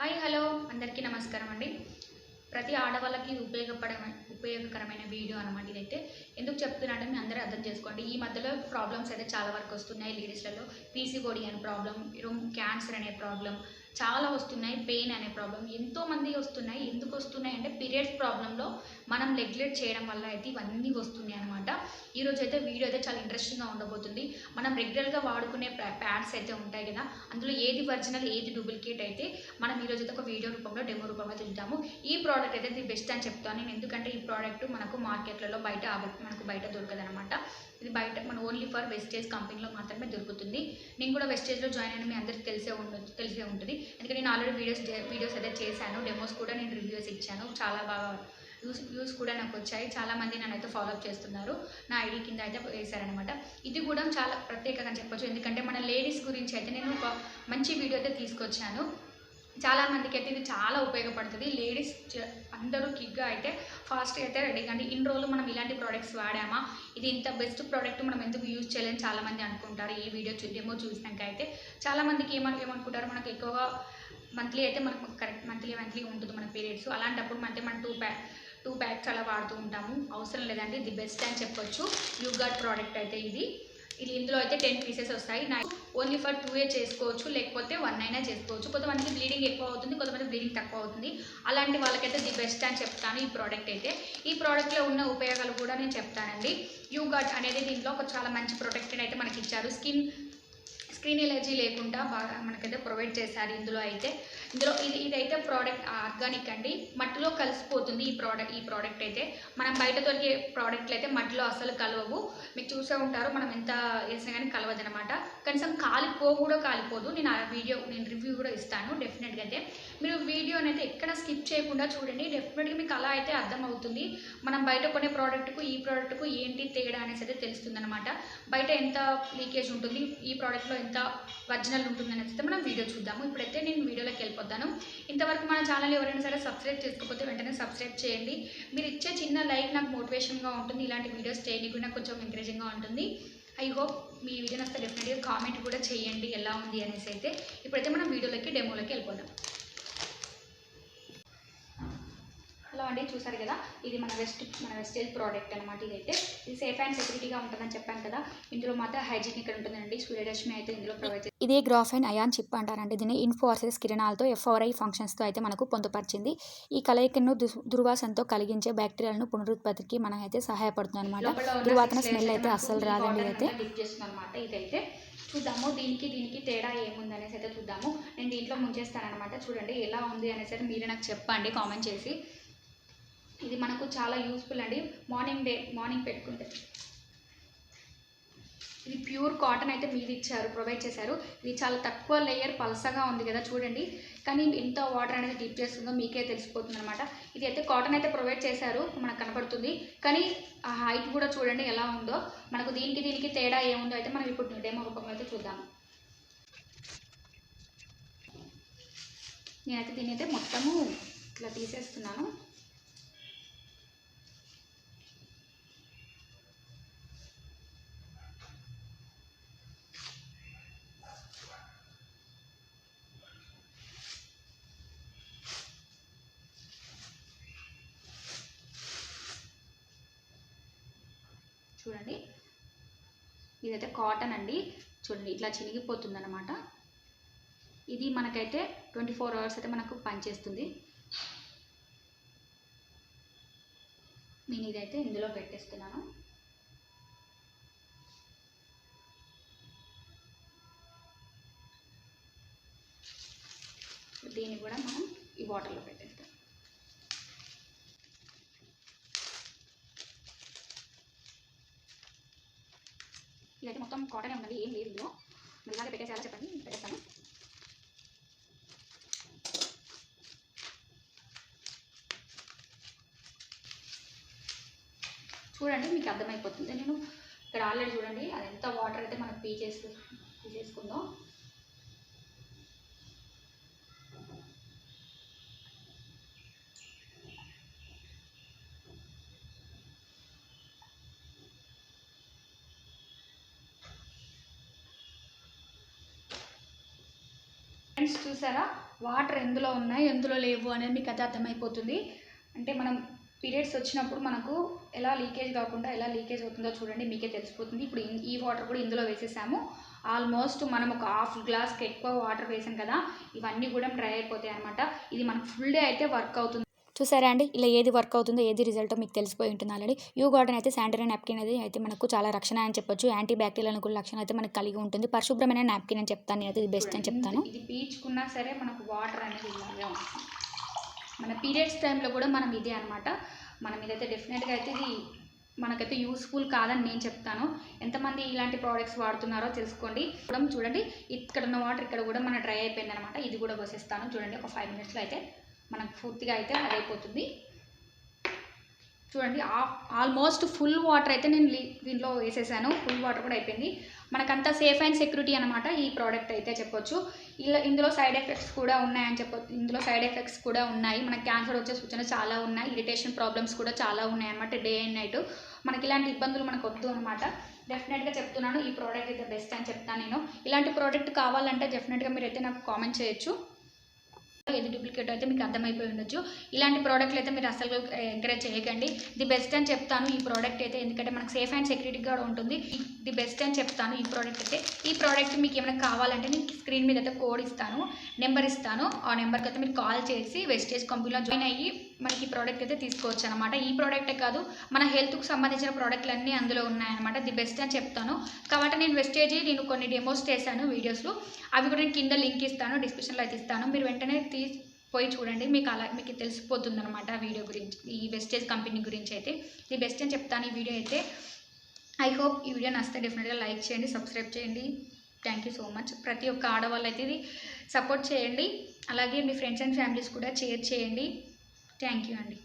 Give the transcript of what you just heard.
Hi hello. అందరికీ నమస్కారం అండి. ప్రతి ఆడవాళ్ళకి ఉపయోగపడే ఉపయోగకరమైన వీడియో అనమాట ఇదైతే. ఎందుకు చెప్తున్నానంటే మీ అందరూ అర్థం చేసుకోండి. ఈ మధ్యలో ప్రాబ్లమ్స్ అయితే చాలా వరకు వస్తున్నాయి లేడీస్లలో పీసీబోడీ అనే ప్రాబ్లం క్యాన్సర్ అనే ప్రాబ్లం చాలా వస్తున్నాయి పెయిన్ అనే ప్రాబ్లం ఎంతోమంది వస్తున్నాయి ఎందుకు వస్తున్నాయి అంటే పీరియడ్స్ ప్రాబ్లంలో మనం నెగ్లెక్ట్ చేయడం వల్ల అయితే ఇవన్నీ వస్తున్నాయి అనమాట ఈరోజు అయితే వీడియో అయితే చాలా ఇంట్రెస్టింగ్గా ఉండబోతుంది. మనం రెగ్యులర్గా వాడుకునే ప్యాడ్స్ అయితే ఉంటాయి కదా అందులో ఏది ఒరిజినల్ ఏది డూప్లికేట్ అయితే మనం ఈరోజు అయితే ఒక వీడియో రూపంలో డెమో రూపంలో చూద్దాము ఈ ప్రోడక్ట్ అయితే ది బెస్ట్ అని చెప్తాను. నేను ఎందుకంటే ఈ ప్రోడక్ట్ మనకు మార్కెట్లలో బయట మనకు బయట దొరకదు అనమాట ఇది బయట మన ఓన్లీ ఫర్ వెస్టేజ్ కంపెనీలో మాత్రమే దొరుకుతుంది. నేను కూడా వెస్టేజ్లో జాయిన్ అయిన మీ అందరికీ తెలిసే ఉండదు తెలిసే ఉంటుంది. ఎందుకంటే నేను ఆల్రెడీ వీడియోస్ వీడియోస్ అయితే చేశాను. డెమోస్ కూడా నేను రివ్యూస్ ఇచ్చాను. చాలా బాగా వ్యూస్ వ్యూస్ కూడా నాకు వచ్చాయి. చాలామంది నన్ను అయితే ఫాలో అప్ చేస్తున్నారు. నా ఐడి కింద అయితే వేశారనమాట ఇది కూడా చాలా ప్రత్యేకంగా చెప్పొచ్చు. ఎందుకంటే మన లేడీస్ గురించి అయితే నేను ఒక మంచి వీడియో అయితే తీసుకొచ్చాను. చాలామందికి అయితే ఇది చాలా ఉపయోగపడుతుంది. లేడీస్ అందరూ కిగ్గా అయితే ఫాస్ట్ అయితే రెడీ కండి. ఇన్ని రోజులు మనం ఇలాంటి ప్రోడక్ట్స్ వాడామా? ఇది ఇంత బెస్ట్ ప్రోడక్ట్ మనం ఎందుకు యూజ్ చేయలేని చాలామంది అనుకుంటారు. ఈ వీడియో చూడేమో చూసినాక అయితే చాలామందికి ఏమను ఏమనుకుంటారు? మనకు ఎక్కువగా మంత్లీ అయితే మనకు కరెక్ట్ మంత్లీ మంత్లీ ఉంటుంది మన పీరియడ్స్ అలాంటప్పుడు మనకి మనం టూ ప్యాక్ టూ ప్యాక్స్ అలా వాడుతూ ఉంటాము. అవసరం లేదండి. ఇది బెస్ట్ అని చెప్పొచ్చు. యూ గట్ ప్రోడక్ట్ అయితే ఇది. ఇది ఇందులో అయితే టెన్ పీసెస్ వస్తాయి. నా ఓన్లీ ఫర్ టూ ఏ చేసుకోవచ్చు లేకపోతే వన్ అయినా చేసుకోవచ్చు. కొంతమందికి బ్లీడింగ్ ఎక్కువ అవుతుంది కొంతమంది బ్లీడింగ్ తక్కువ అవుతుంది. అలాంటి వాళ్ళకైతే ది బెస్ట్ అని చెప్తాను ఈ ప్రోడక్ట్ అయితే. ఈ ప్రోడక్ట్లో ఉన్న ఉపయోగాలు కూడా నేను చెప్తానండి. యూ గట్ అనేది దీంట్లో ఒక చాలా మంచి ప్రొటెక్టెడ్ అయితే మనకి ఇచ్చారు స్కిన్ స్క్రీన్ ఎలర్జీ లేకుండా బాగా మనకైతే ప్రొవైడ్ చేశారు ఇందులో అయితే. ఇందులో ఇది ఇదైతే ప్రోడక్ట్ ఆర్గానిక్ అండి. మట్టిలో కలిసిపోతుంది ఈ ప్రోడక్ట్ ఈ ప్రోడక్ట్ అయితే. మనం బయట దొరికే ప్రోడక్ట్లు అయితే మట్టిలో అసలు కలవవు. మీకు చూసే ఉంటారు మనం ఎంత వేసినా కానీ కలవదు అనమాట కనీసం కాలిపో కూడా కాలిపోదు. నేను ఆ వీడియో నేను రివ్యూ కూడా ఇస్తాను డెఫినెట్గా అయితే. మీరు వీడియోని అయితే ఎక్కడ స్కిప్ చేయకుండా చూడండి. డెఫినెట్గా మీకు అలా అయితే అర్థమవుతుంది. మనం బయట కొనే ప్రోడక్ట్కు ఈ ప్రోడక్ట్కు ఏంటి తేడా అనేసి అయితే తెలుస్తుంది అనమాట బయట ఎంత లీకేజ్ ఉంటుంది ఈ ప్రోడక్ట్లో ఎంత ఒరిజినల్ ఉంటుంది అనేసి అయితే మనం వీడియో చూద్దాము. ఇప్పుడైతే నేను వీడియోలోకి వెళ్ళిపోతాను. ఇంతవరకు మన ఛానల్ ఎవరైనా సరే సబ్స్క్రైబ్ చేసుకోకపోతే వెంటనే సబ్స్క్రైబ్ చేయండి. మీరు ఇచ్చే చిన్న లైక్ నాకు మోటివేషన్గా ఉంటుంది. ఇలాంటి వీడియోస్ చేయడానికి కూడా నాకు కొంచెం ఎంకరేజింగ్గా ఉంటుంది. ఐ హోప్ మీ వీడియో నస్తే డెఫినెట్గా కామెంట్ కూడా చేయండి. ఎలా ఉంది అనేసి అయితే ఇప్పుడైతే మనం వీడియోలోకి డెమోలోకి వెళ్ళిపోదాం హలో అండి చూసారు కదా? ఇది మన వెస్ట్ మన వెస్టేజ్ ప్రోడక్ట్ అనమాట ఇదైతే. ఇది సేఫ్ అండ్ సెక్యూరిటీగా ఉంటుందని చెప్పాను కదా. ఇందులో మాత్రం హైజీన్ ఇక్కడ ఉంటుందండి. సూర్యరశ్మి అయితే ఇందులో ప్రొవైడ్ ఇదే గ్రాఫైన్ అయాన్ చిప్ అంటారండి. దీన్ని ఇన్ఫోర్సెస్ కిరణాలతో ఎఫ్ఆర్ఐ ఫంక్షన్స్తో అయితే మనకు పొందుపరిచింది. ఈ కలయికను దుర్వాసనతో కలిగించే బ్యాక్టీరియాలను పునరుత్పత్తికి మనం అయితే సహాయపడుతుంది అనమాట దుర్వాసన స్మెల్ అయితే అస్సలు రాదండి చేస్తుంది అనమాట ఇదైతే. చూద్దాము దీనికి దీనికి తేడా ఏముంది అనేసి అయితే చూద్దాము. నేను దీంట్లో ముంచేస్తాను అనమాట చూడండి ఎలా ఉంది అనేసి అయితే మీరే నాకు చెప్పండి కామెంట్ చేసి. ఇది మనకు చాలా యూస్ఫుల్ అండి. మార్నింగ్ డే మార్నింగ్ పెట్టుకుంటే. ఇది ప్యూర్ కాటన్ అయితే మీరు ఇచ్చారు ప్రొవైడ్ చేశారు. ఇది చాలా తక్కువ లేయర్ పలసగా ఉంది కదా చూడండి. కానీ ఎంత వాటర్ అనేది డిప్ చేస్తుందో మీకే తెలిసిపోతుంది అనమాట ఇది అయితే కాటన్ అయితే ప్రొవైడ్ చేశారు మనకు కనపడుతుంది. కానీ ఆ హైట్ కూడా చూడండి ఎలా ఉందో. మనకు దీనికి దీనికి తేడా ఏముందో అయితే మనం ఇప్పుడు డెమో రూపంలో అయితే చూద్దాం. నేనైతే దీని అయితే మొత్తము ఇట్లా తీసేస్తున్నాను. చూడండి. ఇదైతే కాటన్ అండి. చూడండి ఇట్లా చినిగిపోతుంది అనమాట ఇది మనకైతే ట్వంటీ ఫోర్ అవర్స్ అయితే మనకు పనిచేస్తుంది. నేను ఇదైతే ఇందులో పెట్టేస్తున్నాను. దీన్ని కూడా మనం ఈ వాటర్లో పెట్టేస్తాం ఇదైతే మొత్తం కాటనే ఉన్నది ఏం లేదు ఇందులో. మరి ఇలాగే పెట్టేసేయాలో చెప్పండి? పెట్టేస్తాను. చూడండి మీకు అర్థమైపోతుంది. నేను ఇక్కడ ఆల్రెడీ చూడండి అది ఎంత వాటర్ అయితే మనం పీ చేసు పీ చేసుకుందో ఫ్రెండ్స్ చూసారా? వాటర్ ఎందులో ఉన్నాయి ఎందులో లేవు అనేది మీకు అది అర్థమైపోతుంది. అంటే మనం పీరియడ్స్ వచ్చినప్పుడు మనకు ఎలా లీకేజ్ కాకుండా ఎలా లీకేజ్ అవుతుందో చూడండి మీకే తెలిసిపోతుంది. ఇప్పుడు ఈ వాటర్ కూడా ఇందులో వేసేసాము. ఆల్మోస్ట్ మనం ఒక హాఫ్ గ్లాస్కి ఎక్కువ వాటర్ వేసాం కదా ఇవన్నీ కూడా డ్రై అయిపోతాయి అనమాట ఇది మనకు ఫుల్ డే అయితే వర్క్ అవుతుంది. చూసారా అండి? ఇలా ఏది వర్క్ అవుతుందో ఏది రిజల్టో మీకు తెలిసిపోయి ఉంటుంది ఆల్రెడీ యూ గార్డెన్ అయితే శానిటరీ నాప్కిన్ అనేది అయితే మనకు చాలా రక్షణ అని చెప్పొచ్చు. యాంటీ బ్యాక్టీరియల్ అనుకున్న లక్షణం అయితే మనకు కలిగి ఉంటుంది. పరిశుభ్రమైన నాప్కిన్ అని చెప్తాను నేనైతే ఇది బెస్ట్ అని చెప్తాను. ఇది పీల్చుకున్నా సరే మనకు వాటర్ అనేది ఇలాగే మన పీరియడ్స్ టైంలో కూడా మనం ఇదే అనమాట మనం ఇదైతే డెఫినెట్గా అయితే ఇది మనకైతే యూస్ఫుల్ కాదని నేను చెప్తాను. ఎంతమంది ఇలాంటి ప్రోడక్ట్స్ వాడుతున్నారో తెలుసుకోండి. చూడండి ఇక్కడ ఉన్న వాటర్ ఇక్కడ కూడా మన డ్రై అయిపోయింది అనమాట ఇది కూడా పోసేస్తాను. చూడండి ఒక ఫైవ్ మినిట్స్లో అయితే మనకు పూర్తిగా అయితే అది అయిపోతుంది చూడండి ఆల్మోస్ట్ ఫుల్ వాటర్ అయితే నేను దీంట్లో వేసేసాను. ఫుల్ వాటర్ కూడా అయిపోయింది. మనకంతా సేఫ్ అండ్ సెక్యూరిటీ అనమాట ఈ ప్రోడక్ట్ అయితే చెప్పొచ్చు. ఇలా ఇందులో సైడ్ ఎఫెక్ట్స్ కూడా ఉన్నాయని చెప్పొచ్చు ఇందులో సైడ్ ఎఫెక్ట్స్ కూడా ఉన్నాయి. మనకి క్యాన్సర్ వచ్చే సూచన చాలా ఉన్నాయి. ఇరిటేషన్ ప్రాబ్లమ్స్ కూడా చాలా ఉన్నాయి అనమాట డే అండ్ నైట్ మనకి ఇలాంటి ఇబ్బందులు మనకు వద్దు అనమాట డెఫినెట్గా చెప్తున్నాను ఈ ప్రోడక్ట్ అయితే బెస్ట్ అని చెప్తాను నేను. ఇలాంటి ప్రోడక్ట్ కావాలంటే డెఫినెట్గా మీరు అయితే నాకు కామెంట్ చేయొచ్చు. ఏది డూప్లికేట్ అయితే మీకు అర్థమైపోయి ఉండొచ్చు. ఇలాంటి ప్రోడక్ట్లు అయితే మీరు అసలు ఎంకరేజ్ చేయకండి. ది బెస్ట్ అని చెప్తాను ఈ ప్రోడక్ట్ అయితే. ఎందుకంటే మనకు సేఫ్ అండ్ సెక్యూరిటీ కూడా ఉంటుంది. ది బెస్ట్ అని చెప్తాను ఈ ప్రోడక్ట్ అయితే. ఈ ప్రోడక్ట్ మీకు ఏమైనా కావాలంటే నేను స్క్రీన్ మీద అయితే కోడ్ ఇస్తాను. నెంబర్ ఇస్తాను. ఆ నెంబర్కి అయితే మీరు కాల్ చేసి వెస్టేజ్ కంపెనీలో జాయిన్ అయ్యి మనకి ఈ ప్రోడక్ట్ అయితే తీసుకోవచ్చు అనమాట ఈ ప్రోడక్టే కాదు మన హెల్త్కు సంబంధించిన ప్రోడక్ట్లు అన్నీ అందులో ఉన్నాయన్నమాట. ది బెస్ట్ అని చెప్తాను. కాబట్టి నేను వెస్టేజ్ నేను కొన్ని డెమోస్ చేశాను వీడియోస్లో అవి కూడా నేను కింద లింక్ ఇస్తాను డిస్క్రిప్షన్లో అయితే ఇస్తాను. మీరు వెంటనే తీసి పోయి చూడండి. మీకు అలా మీకు తెలిసిపోతుంది అనమాట వీడియో గురించి ఈ వెస్టేజ్ కంపెనీ గురించి అయితే. ది బెస్ట్ అని చెప్తాను ఈ వీడియో అయితే. ఐ హోప్ ఈ వీడియో నచ్చితే డెఫినెట్గా లైక్ చేయండి సబ్స్క్రైబ్ చేయండి. థ్యాంక్ యూ సో మచ్ ప్రతి ఒక్క ఆడవాళ్ళు అయితే ఇది సపోర్ట్ చేయండి. అలాగే మీ ఫ్రెండ్స్ అండ్ ఫ్యామిలీస్ కూడా షేర్ చేయండి. థ్యాంక్ యూ అండి.